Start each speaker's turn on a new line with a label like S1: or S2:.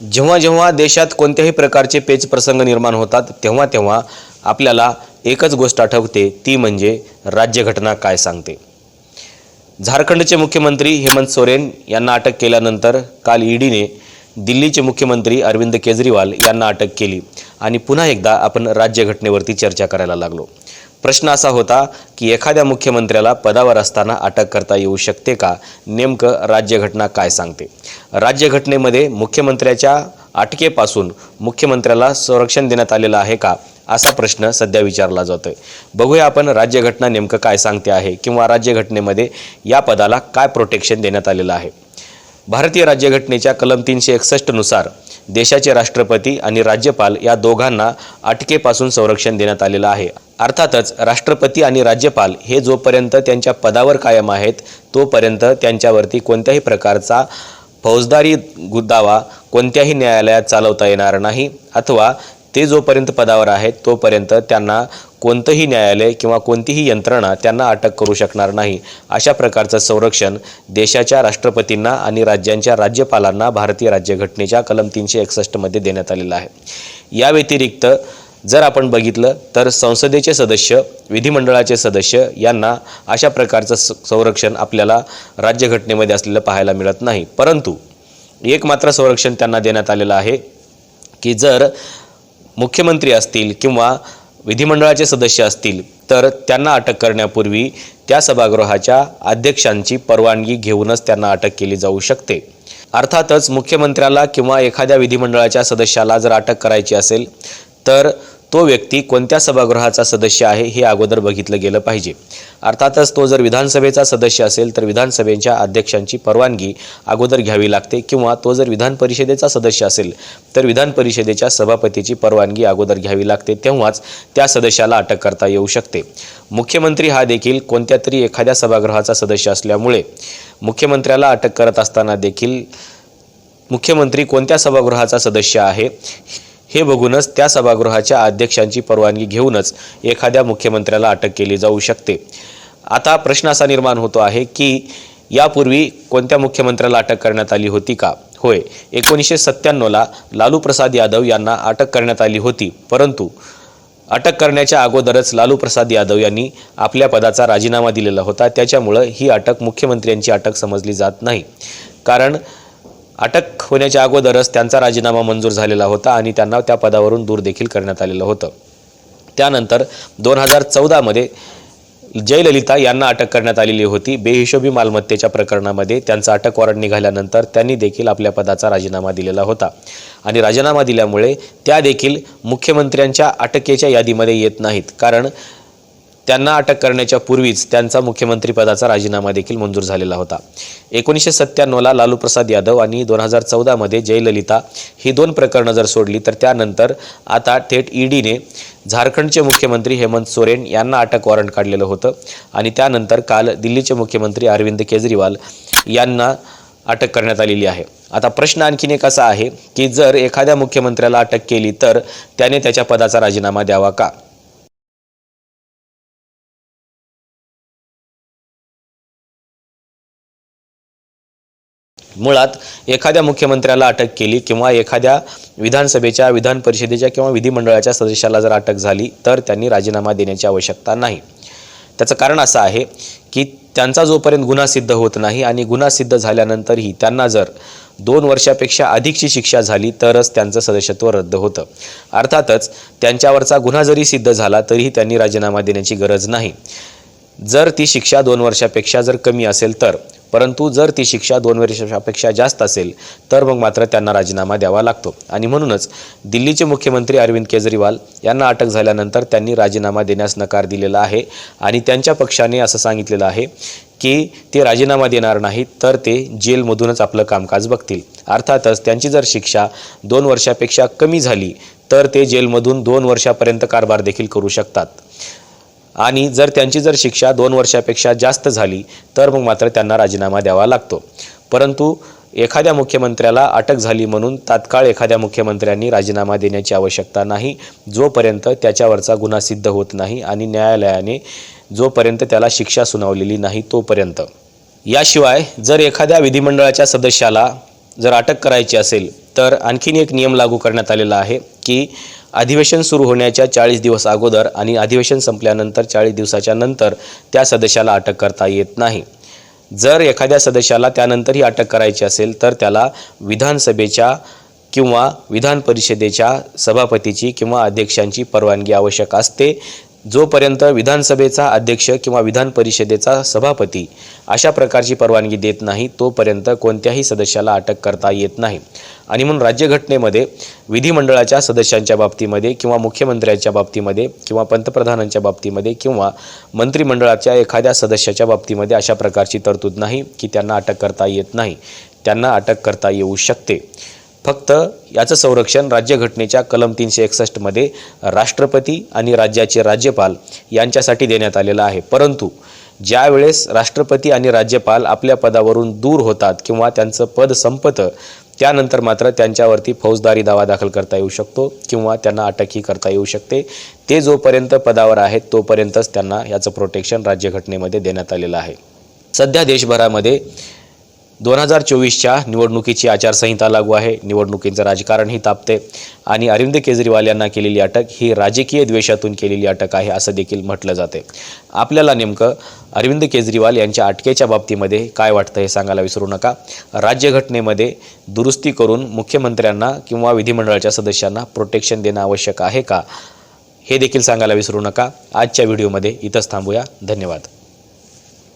S1: जेव्हा जेव्हा देशात कोणत्याही प्रकारचे पेच प्रसंग निर्माण होतात तेव्हा तेव्हा आपल्याला एकच गोष्ट आठवते ती म्हणजे राज्यघटना काय सांगते. झारखंडचे मुख्यमंत्री हेमंत सोरेन यांना अटक केल्यानंतर काल ईडीने दिल्लीचे मुख्यमंत्री अरविंद केजरीवाल यांना अटक केली आणि पुन्हा एकदा आपण राज्यघटनेवरती चर्चा करायला लागलो. प्रश्न असा होता की एखाद्या मुख्यमंत्र्याला पदावर असताना अटक करता येऊ शकते का? नेमकं राज्यघटना काय सांगते? राज्यघटनेमध्ये मुख्यमंत्र्याच्या अटकेपासून मुख्यमंत्र्याला संरक्षण देण्यात आलेलं आहे का? असा प्रश्न सध्या विचारला जातोय. बघूया आपण राज्यघटना नेमकं काय सांगते आहे किंवा राज्यघटनेमध्ये या पदाला काय प्रोटेक्शन देण्यात आलेलं आहे. भारतीय राज्यघटनेच्या कलम तीनशे एकसष्टनुसार देशाचे राष्ट्रपती आणि राज्यपाल या दोघांना अटकेपासून संरक्षण देण्यात आलेलं आहे. अर्थातच राष्ट्रपती आणि राज्यपाल हे जोपर्यंत त्यांच्या पदावर कायम आहेत तोपर्यंत त्यांच्यावरती कोणत्याही प्रकारचा फौजदारी गुदावा कोणत्याही न्यायालयात चालवता येणार नाही अथवा ते जोपर्यंत पदावर आहेत तोपर्यंत त्यांना कोणतंही न्यायालय किंवा कोणतीही यंत्रणा त्यांना अटक करू शकणार नाही. अशा प्रकारचं संरक्षण देशाच्या राष्ट्रपतींना आणि राज्यांच्या राज्यपालांना भारतीय राज्यघटनेच्या कलम तीनशे एकसष्टमध्ये देण्यात आलेलं आहे. या व्यतिरिक्त जर आपण बघितलं तर संसदेचे सदस्य विधिमंडळाचे सदस्य यांना अशा प्रकारचं स- संरक्षण आपल्याला राज्यघटनेमध्ये असलेलं पाहायला मिळत नाही. परंतु एक मात्र संरक्षण त्यांना देण्यात आलेलं आहे की जर मुख्यमंत्री असतील किंवा विधिमंडळाचे सदस्य असतील तर त्यांना अटक करण्यापूर्वी त्या सभागृहाच्या अध्यक्षांची परवानगी घेऊनच त्यांना अटक केली जाऊ शकते. अर्थातच मुख्यमंत्र्याला किंवा एखाद्या विधिमंडळाच्या सदस्याला जर अटक करायची असेल तर तो व्यक्ती कोणत्या सभागृहाचा सदस्य आहे हे अगोदर बघितलं गेलं पाहिजे. अर्थातच तो जर विधानसभेचा सदस्य असेल तर विधानसभेच्या अध्यक्षांची परवानगी अगोदर घ्यावी लागते किंवा तो जर विधान परिषदेचा सदस्य असेल तर विधान परिषदेच्या सभापतीची परवानगी अगोदर घ्यावी लागते तेव्हाच त्या सदस्याला अटक करता येऊ शकते. मुख्यमंत्री हा देखील कोणत्या तरी एखाद्या सभागृहाचा सदस्य असल्यामुळे मुख्यमंत्र्याला अटक करत असताना देखील मुख्यमंत्री कोणत्या सभागृहाचा सदस्य आहे हे बघूनच त्या सभागृहाच्या अध्यक्षांची परवानगी घेऊनच एखाद्या मुख्यमंत्र्याला अटक केली जाऊ शकते. आता प्रश्न असा निर्माण होतो आहे की यापूर्वी कोणत्या मुख्यमंत्र्याला अटक करण्यात आली होती का? होय एकोणीसशे सत्त्याण्णवला लालू प्रसाद यादव यांना अटक करण्यात आली होती. परंतु अटक करण्याच्या अगोदरच लालू प्रसाद यादव यांनी आपल्या पदाचा राजीनामा दिलेला होता. त्याच्यामुळं ही अटक मुख्यमंत्र्यांची अटक समजली जात नाही. कारण अटक होण्याच्या अगोदरच त्यांचा राजीनामा मंजूर झालेला होता आणि त्यांना त्या पदावरून दूर देखील करण्यात आलेलं होतं. त्यानंतर दोन हजार चौदामध्ये जयललिता यांना अटक करण्यात आलेली होती. बेहिशोबी मालमत्तेच्या प्रकरणामध्ये त्यांचा अटक वॉरंट निघाल्यानंतर त्यांनी देखील आपल्या पदाचा राजीनामा दिलेला होता. आणि राजीनामा दिल्यामुळे त्या देखील मुख्यमंत्र्यांच्या अटकेच्या यादीमध्ये येत नाहीत. कारण त्यांना अटक करण्याच्या पूर्वीच त्यांचा मुख्यमंत्रीपदाचा राजीनामा देखील मंजूर झालेला होता. एकोणीसशे सत्त्याण्णवला लालू प्रसाद यादव आणि दोन हजार चौदामध्ये जयललिता ही दोन प्रकरणं जर सोडली तर त्यानंतर आता थेट ईडीने झारखंडचे मुख्यमंत्री हेमंत सोरेन यांना अटक वॉरंट काढलेलं होतं आणि त्यानंतर काल दिल्लीचे मुख्यमंत्री अरविंद केजरीवाल यांना अटक करण्यात आलेली आहे. आता प्रश्न आणखीन एक असा आहे की जर एखाद्या मुख्यमंत्र्याला अटक केली तर त्याने त्याच्या पदाचा राजीनामा द्यावा का? मुळात एखाद्या मुख्यमंत्र्याला अटक केली किंवा एखाद्या विधानसभेच्या विधान परिषदेच्या किंवा विधिमंडळाच्या सदस्याला जर अटक झाली तर त्यांनी राजीनामा देण्याची आवश्यकता नाही. त्याचं कारण असं आहे की त्यांचा जोपर्यंत गुन्हा सिद्ध होत नाही आणि गुन्हा सिद्ध झाल्यानंतरही त्यांना जर दोन वर्षापेक्षा अधिकची शिक्षा झाली तरच त्यांचं सदस्यत्व रद्द होतं. अर्थातच त्यांच्यावरचा गुन्हा जरी सिद्ध झाला तरीही त्यांनी राजीनामा देण्याची गरज नाही. जर ती शिक्षा दोन वर्षापेक्षा जर कमी असेल तर परंतु जर ती शिक्षा दोन वर्षापेक्षा जास्त असेल तर मग मात्र त्यांना राजीनामा द्यावा लागतो. आणि म्हणूनच दिल्लीचे मुख्यमंत्री अरविंद केजरीवाल यांना अटक झाल्यानंतर त्यांनी राजीनामा देण्यास नकार दिलेला आहे. आणि त्यांच्या पक्षाने असं सांगितलेलं आहे की ते राजीनामा देणार नाहीत तर ते जेलमधूनच आपलं कामकाज बघतील. अर्थातच त्यांची जर शिक्षा दोन वर्षापेक्षा कमी झाली तर ते जेलमधून दोन वर्षापर्यंत कारभार देखील करू शकतात. आणि जर त्यांची जर शिक्षा दोन वर्षापेक्षा जास्त झाली तर मग मात्र त्यांना राजीनामा द्यावा लागतो. परंतु एखाद्या मुख्यमंत्र्याला अटक झाली म्हणून तात्काळ एखाद्या मुख्यमंत्र्यांनी राजीनामा देण्याची आवश्यकता नाही जोपर्यंत त्याच्यावरचा गुन्हा सिद्ध होत नाही आणि न्यायालयाने जोपर्यंत त्याला शिक्षा सुनावलेली नाही तोपर्यंत. याशिवाय जर एखाद्या विधिमंडळाच्या सदस्याला जर अटक करायची असेल तर आणखीन एक नियम लागू करण्यात आलेला आहे की अधिवेशन सुरू होण्याच्या चाळीस दिवस अगोदर आणि अधिवेशन संपल्यानंतर चाळीस दिवसाच्या नंतर त्या सदस्याला अटक करता येत नाही. जर एखाद्या सदस्याला त्यानंतरही अटक करायची असेल तर त्याला विधानसभेच्या किंवा विधान परिषदेच्या सभापतीची किंवा अध्यक्षांची परवानगी आवश्यक असते. जोपर्यंत विधानसभेचा अध्यक्ष किंवा विधान परिषदेचा सभापती अशा प्रकारची परवानगी देत नाही तोपर्यंत कोणत्याही सदस्याला अटक करता येत नाही. आणि म्हणून राज्यघटनेमध्ये विधिमंडळाच्या सदस्यांच्या बाबतीमध्ये किंवा मुख्यमंत्र्यांच्या बाबतीमध्ये किंवा पंतप्रधानांच्या बाबतीमध्ये किंवा मंत्रिमंडळाच्या एखाद्या सदस्याच्या बाबतीमध्ये अशा प्रकारची तरतूद नाही की त्यांना अटक करता येत नाही. त्यांना अटक करता येऊ शकते. फक्त याचं संरक्षण राज्यघटनेच्या कलम तीनशे एकसष्टमध्ये राष्ट्रपती आणि राज्याचे राज्यपाल यांच्यासाठी देण्यात आलेलं आहे. परंतु ज्यावेळेस राष्ट्रपती आणि राज्यपाल आपल्या पदावरून दूर होतात किंवा त्यांचं पद संपतं त्यानंतर मात्र त्यांच्यावरती फौजदारी दावा दाखल करता येऊ शकतो किंवा त्यांना अटकही करता येऊ शकते. ते जोपर्यंत पदावर आहेत तोपर्यंतच त्यांना याचं प्रोटेक्शन राज्यघटनेमध्ये देण्यात आलेलं आहे. सध्या देशभरामध्ये दोन हजार चोवीसच्या निवडणुकीची आचारसंहिता लागू आहे. निवडणुकींचं राजकारणही तापते आणि अरविंद केजरीवाल यांना केलेली अटक ही राजकीय द्वेषातून केलेली अटक आहे असं देखील म्हटलं जाते. आपल्याला नेमकं अरविंद केजरीवाल यांच्या अटकेच्या बाबतीमध्ये काय वाटतं हे सांगायला विसरू नका. राज्यघटनेमध्ये दुरुस्ती करून मुख्यमंत्र्यांना किंवा विधिमंडळाच्या सदस्यांना प्रोटेक्शन देणं आवश्यक आहे का? हे देखील सांगायला विसरू नका. आजच्या व्हिडिओमध्ये इथंच थांबूया. धन्यवाद.